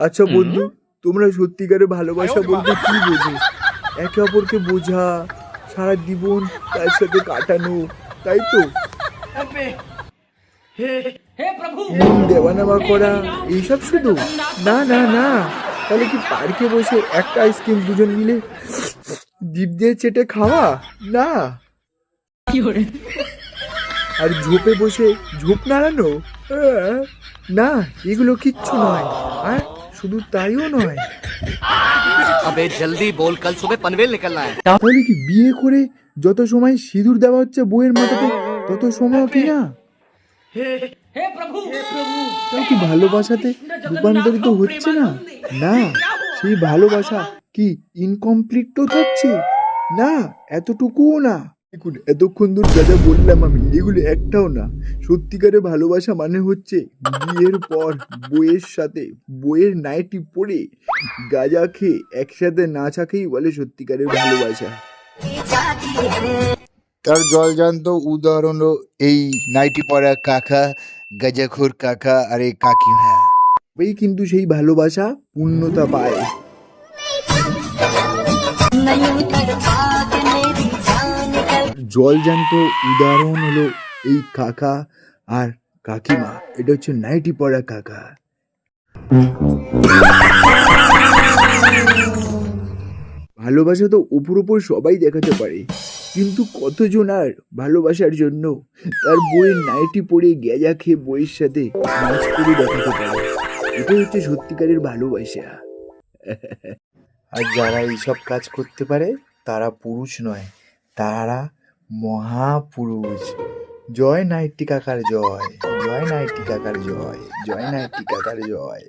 আচ্ছা বন্ধু তোমরা সত্যিকারে ভালোবাসা বলতে কি বোঝো? একে অপরকে বোঝা সারা জীবন তার সাথে কাটানো তাই তো? মন দেওয়া করা এইসব শুধু? না না না। তাহলে কি পার্কে বসে একটা আইসক্রিম দুজন মিলে জিপ দিয়ে চেটে খাওয়া? না। আর ঝোপে বসে ঝোপ নাড়ানো? না এগুলো কিচ্ছু নয়। আর শুধু তাইও নয়। আবে জলদি বল কাল সুবে পনভেল নিকলনা হ্যায়। তাহলে কি বিয়ে করে যত সময় সিঁদুর দেওয়া হচ্ছে বইয়ের মাথাতে তত সময় কি না? হে প্রভু! হে প্রভু তাই কি ভালোবাসাতে রূপান্তরিত হচ্ছে না? না সেই ভালোবাসা কি ইনকমপ্লিট তো থাকছে? না এতটুকুও না। দেখুন এতক্ষণ ধরে যা যা বললাম আমি এগুলো একটাও না। সত্যিকারের ভালোবাসা মানে হচ্ছে বিয়ের পর বইয়ের সাথে বইয়ের নাইটি পরে গাঁজা খেয়ে একসাথে না নাচাকেই বলে সত্যিকারের ভালোবাসা। তার জলজান্ত উদাহরণ হলো এই নাইটি পরা কাকা গাজাখোর কাকা আর এই কাকিমা। ওই কিন্তু সেই ভালোবাসা পূর্ণতা পায়। জলজান্ত উদাহরণ হলো এই কাকা আর কাকিমা। এটা হচ্ছে নাইটি পড়া কাকা। ভালোবাসা তো উপর উপর সবাই দেখাতে পারে, কিন্তু কতজন আর ভালোবাসার জন্য তার বইয়ের নাইটি পরে গেজা খেয়ে বইয়ের সাথে নাচ করে দেখাতে পারে? এটাই হচ্ছে সত্যিকারের ভালোবাসা। আর যারা এইসব কাজ করতে পারে, তারা পুরুষ নয়, তারা মহাপুরুষ। জয় নাইটি কাকার জয় জয় নাইটি কাকার জয় জয় নাইটি কাকার জয়।